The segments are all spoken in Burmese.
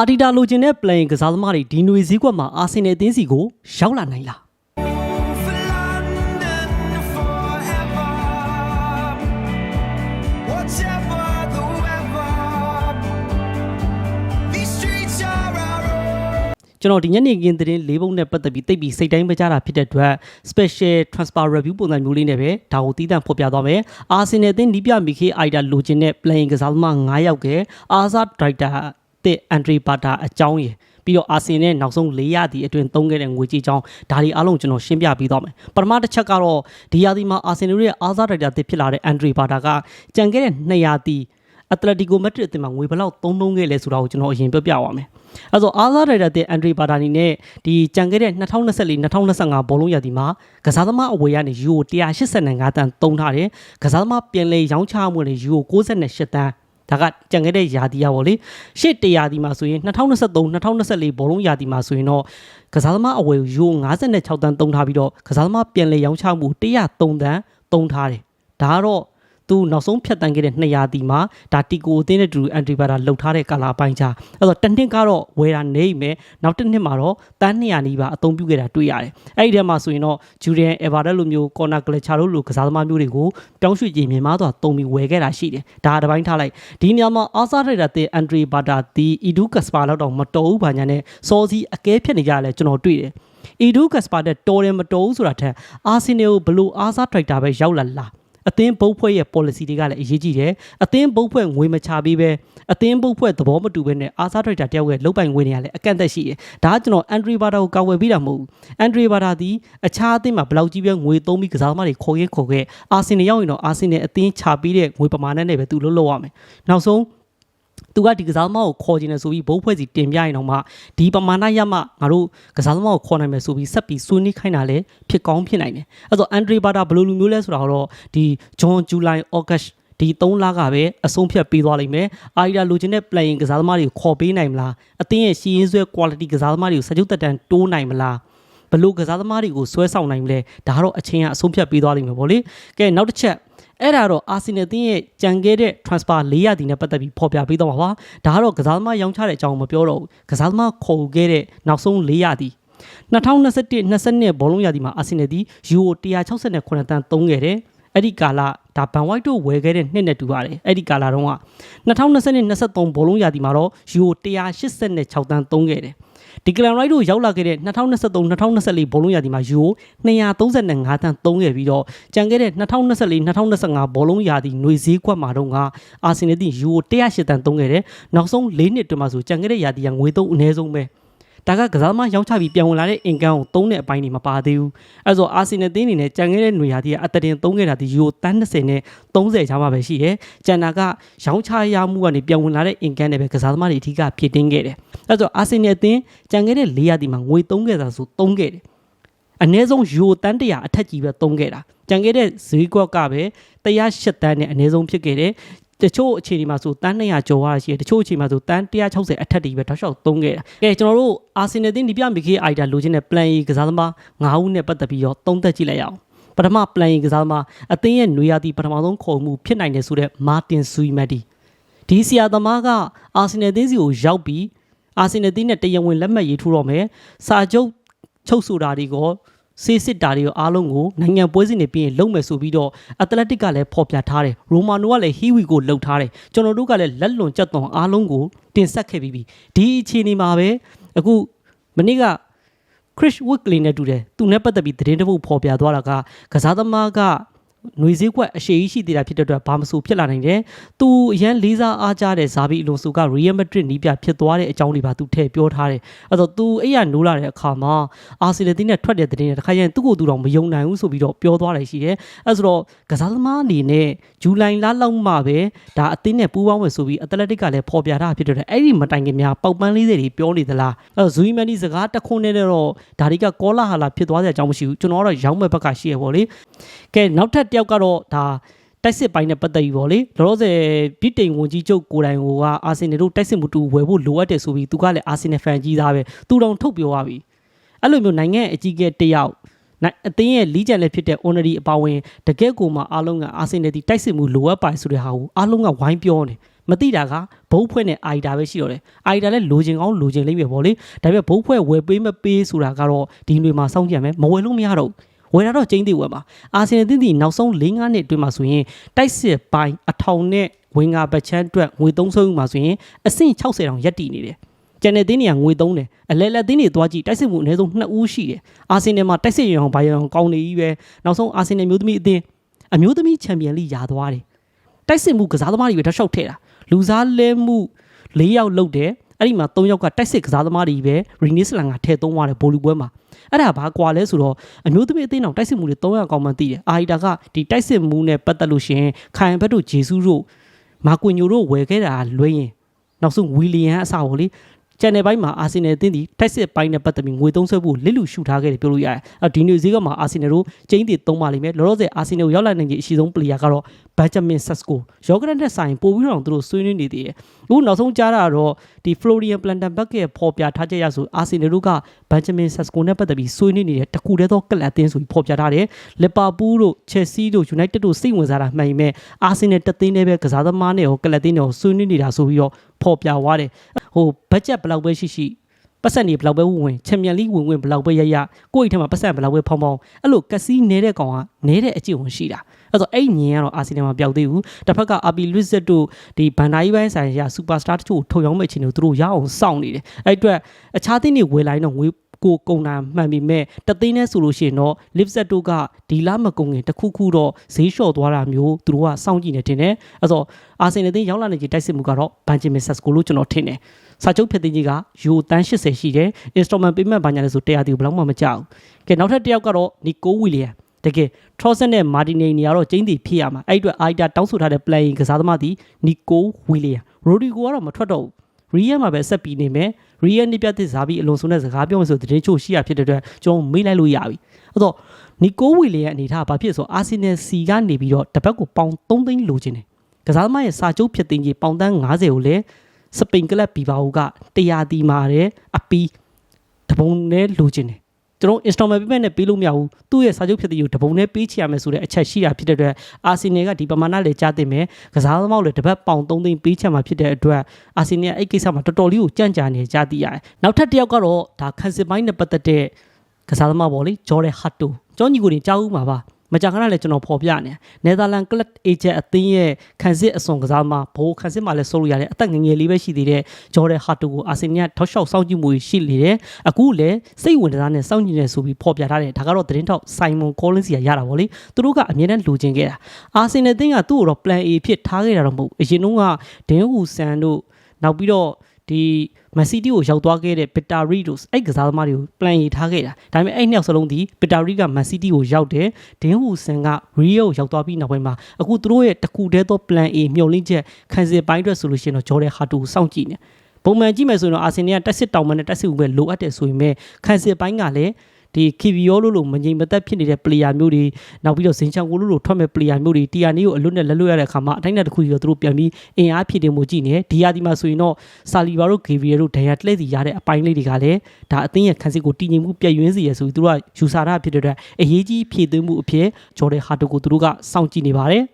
အာတီတာလိုချင်တဲ့ playing ကစားသမားတွေဒီနွေစည်းကွက်မှာအာဆင်နယ်အသင်းစီကိုရောက်လာနိုင်လား for London forever. Whatever the weather, these streets are our own. ကျွန်တော်ဒီညနေခင်းသတင်းလေးပုံနဲ့ပတ်သက်ပြီးတိတ်ပြီးစိတ်တိုင်းမကြတာဖြစ်တဲ့အတွက် special transfer review ပုံစံမျိုးလေးနဲ့ပဲဒါကိုတည်တံ့ဖော်ပြသွားမယ်။အာဆင်နယ်အသင်းနီးပြမီခေအိုက်တာလိုချင်တဲ့ playing ကစားသမား9ယောက်ကအာဇာဒရိုက်တာ တစ်အန်ဒရီပါတာအကြောင်းရယ်ပြီးတော့အာဆင်နဲ့နောက်ဆုံး၄ရာသီအတွင်းသုံးခဲ့တဲ့ငွေကြေးကြောင်းဒါတွေအားလုံးကျွန်တော်ရှင်းပြပေးသွားမယ်ပထမတစ်ချက်ကတော့ဒီရာသီမှာအာဆင်နယ်ရဲ့အာဇာဒရိုက်တာတစ်ဖြစ်လာတဲ့အန်ဒရီပါတာကကြံခဲ့တဲ့2ရာသီအက်တလက်တီကိုမက်ဒရစ်အသင်းမှာငွေဘယ်လောက်သုံးသုံးခဲ့လဲဆိုတာကိုကျွန်တော်အရင်ပြောပြပါမယ်။အဲဆိုအာဇာဒရိုက်တာတဲ့အန်ဒရီပါတာနီနဲ့ဒီကြံခဲ့တဲ့2024-2025ဘောလုံးရာသီမှာကစားသမားအဝေးကနေယူရို185တန်းသုံးထားတယ်။ကစားသမားပြင်လေရောင်းချမှုနဲ့ယူရို68တန်း ဒါကကြံခဲ့တဲ့ယာတီရပါလေရှေ့တရာတီမှာဆိုရင်2023-2024ဘောလုံးယာတီမှာဆိုရင်တော့ကစားသမားအဝယ်ယူ56တန်းသုံးထားပြီးတော့ကစားသမားပြန်လေရောင်းချမှု103တန်းသုံးထားတယ်ဒါကတော့ သူနောက်ဆုံးဖြတ်တန်းခဲ့တဲ့200တီမှာဒါတီကိုအသင်းနဲ့တူအန်တရီဘာတာလှုပ်ထားတဲ့ကာလာပိုင်းချာအဲ့တော့တစ်နှစ်ကတော့ဝယ်တာနေမယ်နောက်တစ်နှစ်မှာတော့တန်း200နီးပါအသုံးပြုခဲ့တာတွေ့ရတယ်အဲ့ဒီထဲမှာဆိုရင်တော့ဂျူရီယန်အဗာဒက်လိုမျိုးကော်နာဂလက်ချာလိုလိုကစားသမားမျိုးတွေကိုပြောင်းရွှေ့ကြည့်မြန်မာသွားသုံးပြီးဝယ်ခဲ့တာရှိတယ်ဒါတစ်ပိုင်းထားလိုက်ဒီနေရာမှာအာဆာဒရက်တာတဲ့အန်ဒရီဘာတာဒီအီဒူကစပါလောက်တော့မတော်ဘူးဘာညာနဲ့စောစီအကဲဖြတ်နေကြတယ်ကျွန်တော်တွေ့တယ်အီဒူကစပါတဲ့တော်တယ်မတော်ဘူးဆိုတာထက်အာဆင်နယ်ကိုဘလို့အာဆာဒရိုက်တာပဲရောက်လာလား အသင်းဘုတ်ဖွဲ့ရဲ့ policy တွေကလည်းအရေးကြီးတယ်အသင်းဘုတ်ဖွဲ့ငွေမချပေးပဲအသင်းဘုတ်ဖွဲ့သဘောမတူဘဲနဲ့အာဆာဒရိုက်တာတယောက်ရဲ့လုတ်ပိုင်ငွေတွေကလည်းအကန့်အသတ်ရှိတယ်ဒါကကျွန်တော်အန်ဒရီဘာတာကိုကောက်ဝယ်ပေးတာမဟုတ်ဘူးအန်ဒရီဘာတာဒီအခြားအသင်းမှာဘယ်လောက်ကြီးပဲငွေသုံးပြီးကစားသမားတွေခေါ်ရဲခေါ်ခဲ့အာဆင်နယ်ရောက်ရင်တော့အာဆင်နယ်အသင်းချပေးတဲ့ငွေပမာဏနဲ့ပဲသူလှုပ်လှုပ်ရမယ်နောက်ဆုံး သူကဒီကစားသမားကိုခေါ်ခြင်းနဲ့ဆိုပြီးဘုတ်ဖွဲ့စီတင်ပြရင်တော့မှဒီပမာဏရမှငါတို့ကစားသမားကိုခေါ်နိုင်မယ်ဆိုပြီးဆက်ပြီးဆွေးနွေးခိုင်းတာလည်းဖြစ်ကောင်းဖြစ်နိုင်တယ်။အဲဆိုအန်ဒရီဘာတာဘယ်လိုလူမျိုးလဲဆိုတာတော့ဒီဂျွန်ဇူလိုင်အော့ဂတ်ဒီ3လကပဲအဆုံးဖြတ်ပေးသွားလိမ့်မယ်။အာရီဒါလိုချင်တဲ့ playing ကစားသမားတွေကိုခေါ်ပေးနိုင်မလား။အသင်းရဲ့ရှီရင်းဆွဲ quality ကစားသမားတွေကိုစကြုတ်တက်တန်တိုးနိုင်မလား။ ဘလို့ကစားသမားတွေကိုဆွဲဆောင်နိုင်မလဲဒါကတော့အချင်းကအဆုံးဖြတ်ပေးသွားလိမ့်မယ်ဗောလေ။ကဲနောက်တစ်ချက်အဲ့ဒါတော့အာဆင်နယ်တင်းရဲ့ကြံခဲ့တဲ့ transfer ၄ရာသီနဲ့ပတ်သက်ပြီးဖော်ပြပေးတော့မှာပါဒါကတော့ကစားသမားရောင်းချတဲ့အကြောင်းမပြောတော့ဘူးကစားသမားခေါ်ခဲ့တဲ့နောက်ဆုံး၄ရာသီ2021-22ဘောလုံးရာသီမှာအာဆင်နယ်ဒီယူရို168တန်းသုံးခဲ့တယ် အဲ့ဒီကာလဒါဘန်ဝိုက်တို့ဝယ်ခဲ့တဲ့နှစ်နဲ့တူပါတယ်အဲ့ဒီကာလတုန်းက2022-23ဘောလုံးရာသီမှာတော့ယူရို186တန်းသုံးခဲ့တယ်ဒီကလန်ရိုက်တို့ရောက်လာခဲ့တဲ့2023-2024ဘောလုံးရာသီမှာယူ235တန်းသုံးခဲ့ပြီးတော့ကြံခဲ့တဲ့2024-2025ဘောလုံးရာသီຫນွေဈေးကွက်မှာတော့ကအာဆင်နယ်တီယူ108တန်းသုံးခဲ့တယ်နောက်ဆုံး၄နှစ်တွင်မှာဆိုကြံခဲ့တဲ့ရာသီကငွေသုံးအနည်းဆုံးပဲ ဒါကကစားသမားရောင်းချပြီးပြန်ဝင်လာတဲ့အင်ကန်ကိုသုံးတဲ့အပိုင်းတွေမပါသေးဘူးအဲဆိုအာဆင်နယ်တင်းအနေနဲ့ကြံခဲ့တဲ့ຫນွေရာသီကအတတင်သုံးခဲ့တာဒီယူတန်း20နဲ့30ချားမှပဲရှိတယ်ကျန်တာကရောင်းချရမှုကနေပြန်ဝင်လာတဲ့အင်ကန်တွေပဲကစားသမားတွေအထူးကဖြစ်တင်းခဲ့တယ်အဲဆိုအာဆင်နယ်အသင်းကြံခဲ့တဲ့၄ရာသီမှာငွေသုံးခဲ့တာဆိုသုံးခဲ့တယ်အနည်းဆုံးယူတန်း100အထက်ကြီးပဲသုံးခဲ့တာကြံခဲ့တဲ့ဈေးကွက်ကပဲ108တန်းနဲ့အနည်းဆုံးဖြစ်ခဲ့တယ် တချို့အခြေအနေမှာဆိုတန်း200ကျော်ရရှိတယ်တချို့အခြေအနေမှာဆိုတန်း160အထက်တည်းပဲတောက်လျှောက်သုံးခဲ့တာကဲကျွန်တော်တို့အာဆင်နယ်တင်းဒီပြမီခေအိုက်တာလိုချင်တဲ့ plan A ကစားသမား9ဦးနဲ့ပတ်သက်ပြီးတော့သုံးသက်ကြည့်လိုက်ရအောင်ပထမ plan A ကစားသမားအသင်းရဲ့နွေရာသီပထမဆုံးခေါ်မှုဖြစ်နိုင်တယ်ဆိုတဲ့မာတင်ဆူီမက်တီဒီဆီယာသမားကအာဆင်နယ်တင်းစီကိုရောက်ပြီးအာဆင်နယ်တင်းနဲ့တရားဝင်လက်မှတ်ရေးထိုးတော့မယ်စာချုပ်ချုပ်ဆိုတာတွေကို စေးစစ်တာတွေအားလုံးကိုနိုင်ငံပွဲစဉ်တွေပြီးရင်လုံမယ်ဆိုပြီးတော့အက်တလက်တစ်ကလည်းဖော်ပြထားတယ်ရိုမာနိုကလည်းဟီဝီကိုလှုပ်ထားတယ်ကျွန်တော်တို့ကလည်းလက်လွန်ကြက်သွန်အားလုံးကိုတင်ဆက်ခဲ့ပြီးပြီဒီအခြေအနေမှာပဲအခုမနေ့က Chris Wickley နဲ့တူတယ်သူနဲ့ပတ်သက်ပြီးသတင်းတစ်ပုဒ်ဖော်ပြသွားတာကကစားသမားက ຫນွေစည်းကွက်အရှိကြီးရှိသေးတာဖြစ်တဲ့အတွက်ဘာမဆိုဖြစ်လာနိုင်တယ်။သူအရန်လေးစားအားကြတဲ့ဇာဘီအလွန်ဆိုက Real Madrid နီးပြဖြစ်သွားတဲ့အကြောင်းတွေပါသူထည့်ပြောထားတယ်။အဲ့တော့သူအဲ့ရနိုးလာတဲ့အခါမှာအာဆင်နယ်တင်းနဲ့ထွက်တဲ့သတင်းတွေတခါကျရင်သူ့ကိုယ်သူတော့မယုံနိုင်ဘူးဆိုပြီးတော့ပြောသွားတယ်ရှိတယ်။အဲ့ဆိုတော့ကစားသမားအနေနဲ့ဇူလိုင်လလောက်မှပဲဒါအသင်းနဲ့ပူးပေါင်းမယ်ဆိုပြီးအက်တလက်တစ်ကလည်းဖော်ပြတာဖြစ်တဲ့အတွက်အဲ့ဒီမတိုင်ခင်များပေါက်ပန်း40တွေပြောနေသလား။အဲ့တော့ဇူီမန်ဒီစကားတခွန်းနဲ့တော့ဒါတွေကကောလာဟာလာဖြစ်သွားတဲ့အကြောင်းမရှိဘူး။ကျွန်တော်ကတော့ရောင်းမဲ့ဘက်ကရှိရပေါ့လေ။ကဲနောက်ထပ်တစ်ယောက်ကတော့ဒါတိုက်စစ်ပိုင်းနဲ့ပတ်သက်ပြီးပေါ့လေလောလောဆယ်ဗြိတိန်ဝန်ကြီးချုပ်ကိုယ်တိုင်ကအာဆင်နယ်တို့တိုက်စစ်မှုတူဝယ်ဖို့လိုအပ်တယ်ဆိုပြီးသူကလည်းအာဆင်နယ်ဖန်ကြီးသားပဲသူတောင်ထုတ်ပြောသွားပြီအဲ့လိုမျိုးနိုင်ငံအကြီးအကဲတယောက်နိုင်အသင်းရဲ့လီးကြံလည်းဖြစ်တဲ့ honorary အပါဝင်တကယ့်ကိုမှအားလုံးကအာဆင်နယ်ဒီတိုက်စစ်မှုလိုအပ်ပါဆိုတဲ့ဟာကိုအားလုံးကဝိုင်းပြောနေမမသိတာကဘုတ်ဖွဲ့နဲ့အိုင်တာပဲရှိတော့တယ်အိုင်တာလည်းလိုချင်ကောင်းလိုချင်လိမ့်မယ်ပေါ့လေဒါပေမဲ့ဘုတ်ဖွဲ့ဝယ်ပေးမပေးဆိုတာကတော့ဒီတွေမှာစောင့်ကြည့်ရမယ်မဝယ်လို့မရတော့ဘူး ဝယ်တာတော့ကျင်းသေးဝယ်ပါအာဆင်နယ်တင်းတီနောက်ဆုံး၄၅နှစ်အတွင်းမှာဆိုရင်တိုက်စစ်ပိုင်းအထောင်နဲ့ဝင်ငါဘတ်ချမ်းအတွက်ငွေသုံးဆုံးမှာဆိုရင်အဆင့်60တောင်ရက်တည်နေတယ်ကျန်တဲ့တင်းတွေကငွေသုံးတယ်အလဲလက်တင်းတွေသွားကြည့်တိုက်စစ်မှုအနည်းဆုံး2ဦးရှိတယ်အာဆင်နယ်မှာတိုက်စစ်ရောင်ဘာရောင်ကောင်းနေကြီးပဲနောက်ဆုံးအာဆင်နယ်မျိုးသမီးအသင်းအမျိုးသမီးချန်ပီယံလိရာသွားတယ်တိုက်စစ်မှုကစားသမားတွေပဲထောက်လျှောက်ထည့်တာလူစားလဲမှု၄ယောက်လုတ်တယ် အဲ့ဒီမှာ၃ယောက်ကတိုက်စစ်ကစားသမားတွေပဲရီနီစလန်ကထည့်သုံးသွားတယ်ဘိုလီပွဲမှာအဲ့ဒါဘာကွာလဲဆိုတော့အမျိုးသမီးအသင်းတော်တိုက်စစ်မှုတွေ၃ယောက်ကောင်းမှသိတယ်အာဟီတာကဒီတိုက်စစ်မှုနဲ့ပတ်သက်လို့ရှရင်ခိုင်ဘက်တို့ဂျေဆုတို့မာကွင်ညိုတို့ဝယ်ခဲ့တာလွှဲရင်နောက်ဆုံးဝီလီယံအဆောက်လေ ကျန်တဲ့ဘိုင်းမှာအာဆင်နယ်အသင်းဒီတိုက်စစ်ပိုင်းနဲ့ပတ်သက်ပြီးငွေသုံးဆွဲဖို့လစ်လူရှုထားခဲ့တယ်ပြောလို့ရတယ်။အဲဒီနေ့ဈေးကမှာအာဆင်နယ်တို့ကျင်းတည်သုံးပါလိမ့်မယ်။လောလောဆယ်အာဆင်နယ်ကိုရောက်လာနိုင်ခြင်းအရှိဆုံးပလေယာကတော့ဘတ်ဂျမင်ဆက်စကိုယောဂရန်နဲ့ဆိုင်ပို့ပြီးတော့သူတို့ဆွေးနွေးနေသေးတယ်။အခုနောက်ဆုံးကြားတာကတော့ဒီဖလိုရီယန်ပလန်တန်ဘက်ကရဲ့ပေါ်ပြထားချက်ရဆိုအာဆင်နယ်တို့ကဘတ်ဂျမင်ဆက်စကိုနဲ့ပတ်သက်ပြီးဆွေးနွေးနေတဲ့တခုတည်းသောကလပ်အသင်းဆိုပြီးပေါ်ပြထားတယ်။လီဗာပူးတို့ချယ်ဆီတို့ယူနိုက်တက်တို့စိတ်ဝင်စားတာမှန်ပေမဲ့အာဆင်နယ်တသင်းနဲ့ပဲကစားသမားနဲ့ရောကလပ်အသင်းနဲ့ရောဆွေးနွေးနေတာဆိုပြီးတော့ပေါ်ပြသွားတယ်။ ဟိုဘတ်ဂျက်ဘယ်လောက်ပဲရှိရှိပတ်စံနေဘယ်လောက်ပဲဝင်ဝင်ချန်ပီယံလိဝင်ဝင်ဘယ်လောက်ပဲရရကိုယ့်အိမ်ထဲမှာပတ်စံဘယ်လောက်ပဲဖောင်းဖောင်းအဲ့လိုကက်စီနေတဲ့ကောင်ကနေတဲ့အကျင့်ဝင်ရှိတာအဲ့တော့အဲ့ညင်ကတော့အာဆီနယ်မှာပျောက်သေးဘူးတစ်ဖက်ကအာပီလွစ်ဇက်တို့ဒီဘန်ဒါကြီးပိုင်းဆိုင်ရာစူပါစတာတချို့ထုတ်ရောင်းမဲ့ချင်းတို့သူတို့ရအောင်စောင့်နေတယ်အဲ့အတွက်အခြားသင်းတွေဝယ်လိုက်တော့ငွေ ကိုကုံတာမှန်ပြီမဲ့တသိန်းနဲ့ဆိုလို့ရှိရင်တော့ live set တို့ကဒီလမကုံငင်တစ်ခုခုတော့ဈေးလျှော့သွားတာမျိုးသူတို့ကစောင့်ကြည့်နေတင်တယ်အဲ့တော့အာဆင်နယ်တင်းရောက်လာနေကြတိုက်စစ်မှုကတော့ဘန်ဂျီမင်ဆက်ကိုလို့ကျွန်တော်ထင်တယ်စာချုပ်ဖြစ်သိကြီးကယူတန်း80ရှိတယ် installment payment ဘာညာလဲဆို100တီဘယ်လောက်မှမကြောက်ဘူးကဲနောက်ထပ်တစ်ယောက်ကတော့နီကိုဝီလီယံတကယ် Trossard နဲ့ Martinelli နေရာတော့ကျင်းတီဖြစ်ရမှာအဲ့အတွက် Aida တောင်းဆိုထားတဲ့ playing ကစားသမားသည်နီကိုဝီလီယံ Rodrigo ကတော့မထွက်တော့ဘူး ရီယန်မှာပဲဆက်ပြီးနေမယ်ရီယန်နေပြတဲ့ဇာဘီအလွန်ဆုံးတဲ့စကားပြောမယ်ဆိုတရင်ချို့ရှိရဖြစ်တဲ့အတွက်ကျွန်တော်မေးလိုက်လို့ရပြီအဲ့တော့နီကိုဝီလီယန်အနေထားဘာဖြစ်ဆိုအာဆင်နယ်စီကနေပြီးတော့တစ်ပတ်ကိုပေါင်3သိန်းလိုချင်တယ်ကစားသမားရဲ့စာချုပ်ဖြစ်တင်ကြီးပေါင်တန်း90ကိုလည်းစပိန်ကလပ်ဘီဘာအိုက100တီမာတယ်အပီးတပုံနဲ့လိုချင်တယ် ကျွန်တော် installment payment နဲ့ပေးလို့မရဘူးသူ့ရဲ့စာချုပ်ဖြစ်တဲ့ယူတပုံနဲ့ပေးချရမယ်ဆိုတဲ့အချက်ရှိတာဖြစ်တဲ့အတွက်အာဆင်နယ်ကဒီပမာဏလေကြားသိမယ်ကစားသမားလည်းတစ်ပတ်ပေါင်3သိန်းပေးချမှာဖြစ်တဲ့အတွက်အာဆင်နယ်အဲ့ကိစ္စမှာတော်တော်လေးကိုကြန့်ကြာနေကြသိရတယ်နောက်ထပ်တစ်ယောက်ကတော့ဒါခန်စစ်ပိုင်းနဲ့ပတ်သက်တဲ့ကစားသမားပေါ့လေဂျော်ဒန်ဟတ်တိုကျောင်းညီကိုတွေကြားဦးမှာပါ မကြာခဏလည်းကျွန်တော်ဖော်ပြနေနယ်သာလန်ကလပ်အေဂျင့်အသင်းရဲ့ခံစစ်အစွန်ကစားမှာဘိုးခံစစ်မှာလည်းဆိုလို့ရတယ်အသက်ငယ်ငယ်လေးပဲရှိသေးတဲ့ဂျော်ဒန်ဟာတိုကိုအာဆင်နယ်ကထောက်လျှောက်စောင့်ကြည့်မှုရှိနေတယ်အခုလည်းစိတ်ဝင်စားနဲ့စောင့်ကြည့်နေဆိုပြီးဖော်ပြထားတယ်ဒါကတော့သတင်းထောက်ဆိုင်မွန်ကောလင်းစီကရတာဗောလေသူတို့ကအမြဲတမ်းလိုချင်ခဲ့တာအာဆင်နယ်အသင်းကသူ့ကိုတော့ plan A ဖြစ်ထားခဲ့တာတော့မဟုတ်ဘူးအရင်တုန်းကဒင်းဟူဆန်တို့နောက်ပြီးတော့ ဒီမက်ဆီတီကိုရောက်သွားခဲ့တဲ့ပီတာရီတို့အဲ့ကစားသမားတွေကို plan ရေးထားခဲ့တာဒါပေမဲ့အဲ့နှစ်ယောက်စလုံးဒီပီတာရီကမက်ဆီတီကိုရောက်တယ်ဒင်းဟူဆန်ကရီယိုကိုရောက်သွားပြီးနောက်ပိုင်းမှာအခုသူတို့ရဲ့တကူတည်းသော plan A မျှော်လင့်ချက်ခံစစ်ပိုင်းအတွက်ဆိုလို့ရှိရင်တော့ဂျော်ဒန်ဟာတူကိုစောင့်ကြည့်နေပုံမှန်ကြည့်မယ်ဆိုရင်တော့အာဆင်နယ်ကတက်စစ်တောင်မနဲ့တက်စစ်ဦးပဲလိုအပ်တယ်ဆိုရင်ပဲခံစစ်ပိုင်းကလည်း ဒီခီဗီယောလိုလိုမငြိမ်မသက်ဖြစ်နေတဲ့ player မျိုးတွေနောက်ပြီးတော့ဇင်ချန်ကိုလိုလိုထွက်မဲ့ player မျိုးတွေတီယာနီကိုအလွတ်နဲ့လက်လွတ်ရတဲ့အခါမှာအတိုင်းနဲ့တစ်ခုကြီးတော့သူတို့ပြန်ပြီးအင်အားဖြည့်တင်မှုကြည့်နေဒီယာဒီမှာဆိုရင်တော့ဆာလီဘာတို့ဂေဗီယယ်တို့ဒန်ယာတလဲစီရတဲ့အပိုင်းလေးတွေကလည်းဒါအသင်းရဲ့ခန်းစစ်ကိုတည်ငြိမ်မှုပြည့်ရွင်းစေရဆိုပြီးသူတို့ကယူဆတာဖြစ်တဲ့အတွက်အရေးကြီးဖြည့်သွင်းမှုအဖြစ်ဂျော်ဒန်ဟာတိုကိုသူတို့ကစောင့်ကြည့်နေပါတယ်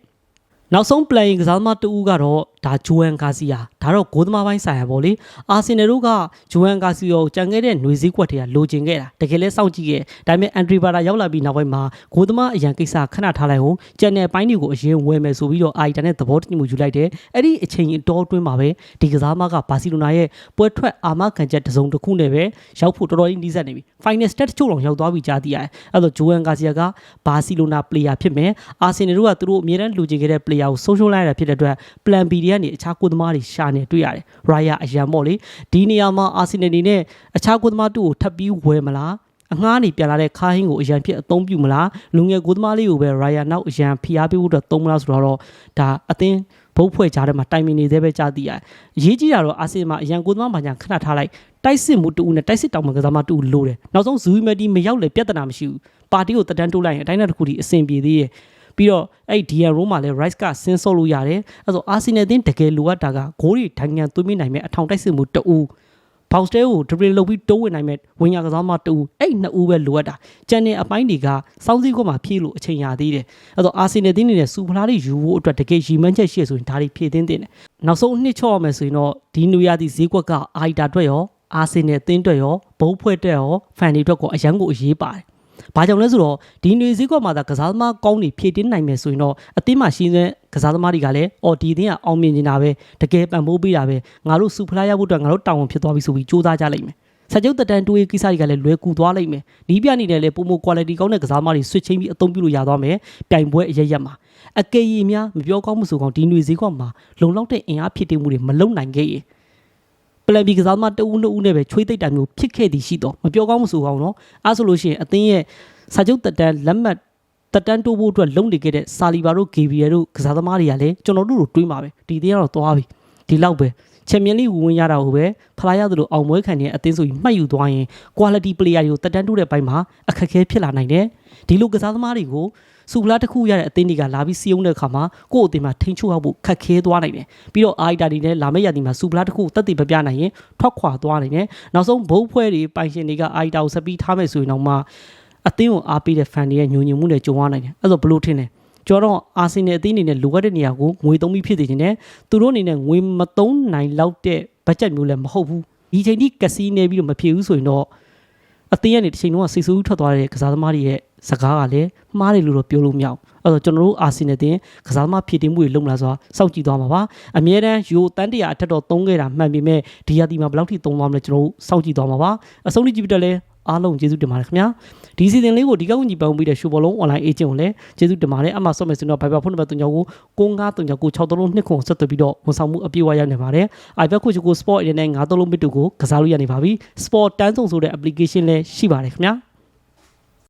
နောက်ဆုံး playing ကစားသမားတူဦးကတော့ ဒါဂျိုအန်ကာစီယာဒါတော့ဂိုးသမားပိုင်းဆိုင်ရာပေါ့လေအာဆင်နယ်တို့ကဂျိုအန်ကာစီယာကိုကြံခဲ့တဲ့ຫນွေစည်းကွက်တွေကလိုချင်ခဲ့တာတကယ်လဲစောင့်ကြည့်ခဲ့ဒါပေမဲ့အန်ဒရီဘာတာရောက်လာပြီးနောက်ပိုင်းမှာဂိုးသမားအရန်ကိစ္စခဏထားလိုက်အောင်ကျန်တဲ့ပိုင်းတွေကိုအရင်ဝယ်မယ်ဆိုပြီးတော့အာီတာနဲ့သဘောတူညီမှုယူလိုက်တယ်အဲ့ဒီအချိန်အတော်အတွင်းမှာပဲဒီကစားသမားကဘာစီလိုနာရဲ့ပွဲထွက်အာမခံချက်တစ်စုံတစ်ခုနဲ့ပဲရောက်ဖို့တော်တော်လေးနှီးစပ်နေပြီ final step ချို့တော့ရောက်သွားပြီကြားသိရတယ်အဲ့တော့ဂျိုအန်ကာစီယာကဘာစီလိုနာ player ဖြစ်မယ်အာဆင်နယ်တို့ကသူတို့အမြဲတမ်းလူချင်ခဲ့တဲ့ player ကိုဆုံးရှုံးလိုက်ရတာဖြစ်တဲ့အတွက် plan B တွေကနေအခြားကိုသမားတွေရှာနေတွေ့ရတယ်။ Raya အရန်ပေါ့လေဒီနေရာမှာအာဆင်နယ်နေနဲ့အခြားကိုသမားတို့ကိုထပ်ပြီးဝယ်မလားအငှားနေပြန်လာတဲ့ခါဟင်းကိုအရန်ဖြစ်အသုံးပြုမလားလူငယ်ကိုသမားလေးကိုပဲ Raya နောက်အရန်ဖိအားပေးဖို့တော့သုံးမလားဆိုတော့ဒါအသင်းဘုတ်ဖွဲ့ကြားထဲမှာတိုင်ပင်နေသေးပဲကြားသိရတယ်။အရေးကြီးတာတော့အာဆင်မှာအရန်ကိုသမားဘာညာခဏထားလိုက်တိုက်စစ်မှုတူနဲ့တိုက်စစ်တောင်မကစားမတူလို့တယ်။နောက်ဆုံးဇူဝီမက်တီမရောက်လေပြဿနာမရှိဘူး။ပါတီကိုတက်တန်းတိုးလိုက်ရင်အတိုင်းအတာတစ်ခုဒီအဆင်ပြေသေးရဲ့။ ပြီးတော့အဲ့ဒီ DN row မှာလည်း Rice ကဆင်းဆော့လို့ရတယ်အဲ့ဆိုအာဆီနယ်အသင်းတကယ်လိုအပ်တာကဂိုးတွေထိုင်ငံသွင်းမိနိုင်မဲ့အထောင်တိုက်စစ်မှုတူဘ box တဲကို dribble လုပ်ပြီးတိုးဝင်နိုင်မဲ့ဝင်ရကစားမတူအဲ့နှစ်ဦးပဲလိုအပ်တာကျန်တဲ့အပိုင်းတွေကစောင်းစည်းကွက်မှာဖြည့်လို့အချိန်ရသေးတယ်အဲ့တော့အာဆင်နယ်တင်းနေတဲ့စူဖလားတွေယူဖို့အတွက်တကယ်ရီမှန်းချက်ရှိရဆိုရင်ဒါတွေဖြည့်သင်းတင်တယ်နောက်ဆုံးအနှစ်ချော့ရမယ်ဆိုရင်တော့ဒီနူယာဒီဈေးကွက်ကအိုက်တာအတွက်ရောအာဆင်နယ်တင်းအတွက်ရောဘုံဖွဲ့တက်ရောဖန်တွေအတွက်ကိုအရန်ကိုအရေးပါတယ်။ ဘာကြောင့်လဲဆိုတော့ဒီနေစည်းကွက်မှာသာကစားသမားကောင်းတွေဖြည့်တင်းနိုင်မယ်ဆိုရင်တော့အသင်းမှာရှိတဲ့ကစားသမားတွေကလည်းအော်ဒီအသင်းကအောင်မြင်နေတာပဲတကယ်ပံ့ပိုးပေးတာပဲငါတို့စူဖလားရဖို့အတွက်ငါတို့တာဝန်ဖြစ်သွားပြီဆိုပြီးစူးစမ်းကြလိမ့်မယ်စာချုပ်တက်တန်တိုးရေးကိစ္စတွေကလည်းလွယ်ကူသွားလိမ့်မယ်။နီးပြအနေနဲ့လည်းပုံမ quality ကောင်းတဲ့ကစားသမားတွေ switch ချင်းပြီးအသုံးပြုလို့ရသွားမယ်။ပြိုင်ပွဲအရရက်မှာအကယ်၍များမပြောကောင်းမှုဆိုကောင်းဒီຫນွေဈေးကွက်မှာလုံလောက်တဲ့အင်အားဖြစ်တည်မှုတွေမလုံနိုင်ခဲ့ရင် ပလန်ဘီကစားသမားတဦးနှစ်ဦးနဲ့ပဲချွေးသိပ်တာမျိုးဖြစ်ခဲ့သည်ရှိတော့မပြောကောင်းမဆိုကောင်းတော့အဲဆိုလို့ရှိရင်အသင်းရဲ့စာချုပ်တက်တန်းလက်မှတ်တက်တန်းတိုးဖို့အတွက်လုံနေခဲ့တဲ့ဆာလီဘာတို့ဂေဗီယယ်တို့ကစားသမားတွေကလည်းကျွန်တော်တို့တို့တွေးမှာပဲဒီတင်းကတော့သွားပြီဒီလောက်ပဲချန်ပီယံလိဝင်ဝင်ရတာကိုပဲဖလားရတယ်လို့အောင်ပွဲခံနေတဲ့အသင်းဆိုပြီးမှတ်ယူသွားရင် quality player တွေကိုတက်တန်းတိုးတဲ့ဘိုင်းမှာအခက်အခဲဖြစ်လာနိုင်တယ်ဒီလိုကစားသမားတွေကို စူပလာတစ်ခုရတဲ့အသင်းတွေကလာပြီးစီးအောင်တဲ့အခါမှာကိုယ့်အသင်းမှာထိန်းချုပ်အောင်ဖို့ခက်ခဲသွားနိုင်တယ်ပြီးတော့အာအိုက်တာတွေနဲ့လာမယ့်ရာသီမှာစူပလာတစ်ခုတက်တည်ပပြနိုင်ရင်ထွက်ခွာသွားနိုင်တယ်နောက်ဆုံးဘုတ်ဖွဲတွေပိုင်ရှင်တွေကအာအိုက်တာကိုဆက်ပြီးထားမယ်ဆိုရင်တော့မှအသင်းကိုအားပေးတဲ့ fan တွေရဲ့ညှို့ညင်မှုတွေကြုံရနိုင်တယ်အဲ့ဒါဆိုဘယ်လိုထင်လဲကျွန်တော်အာဆင်နယ်အသင်းအနေနဲ့လိုအပ်တဲ့နေရာကိုငွေသုံးပြီးဖြစ်နေတယ်သူတို့အနေနဲ့ငွေမသုံးနိုင်လောက်တဲ့ဘတ်ဂျက်မျိုးလည်းမဟုတ်ဘူးဒီချိန်ထိကစီနေပြီးတော့မဖြစ်ဘူးဆိုရင်တော့အသင်းကနေတစ်ချိန်လုံးကစိတ်ဆိုးထွက်သွားတဲ့ကစားသမားတွေရဲ့ စကားကလည်းမှားတယ်လို့တော့ပြောလို့မရဘူးအဲ့တော့ကျွန်တော်တို့အာဆင်နယ်တင်ကစားသမားဖြစ်တည်မှုတွေလုံလာဆိုတာစောင့်ကြည့်သွားမှာပါအမြဲတမ်းယူတန်းတရာအထက်တော့သုံးခဲ့တာမှန်ပေမဲ့ဒီရာသီမှာဘယ်လောက်ထိသုံးသွားမလဲကျွန်တော်တို့စောင့်ကြည့်သွားမှာပါအဆုံးထိကြည့်ပြီးတော့လည်းအားလုံးကျေးဇူးတင်ပါတယ်ခင်ဗျာဒီစီဇန်လေးကိုဒီကောက်ကြီးပန်းပြီးတဲ့ရှူဘောလုံး online agent ကိုလည်းကျေးဇူးတင်ပါတယ်အမှဆော့မယ်ဆိုတော့ Viber ဖုန်းနံပါတ်3ကြောကို69399636နှစ်ခွန်ဆက်သွယ်ပြီးတော့ဝန်ဆောင်မှုအပြည့်အဝရနေပါတယ် iPad ကိုချိုကို Sport အနေနဲ့93လုံးမစ်တူကိုကစားလို့ရနေပါပြီ Sport တန်းစုံဆိုတဲ့ application လည်းရှိပါတယ်ခင်ဗျာ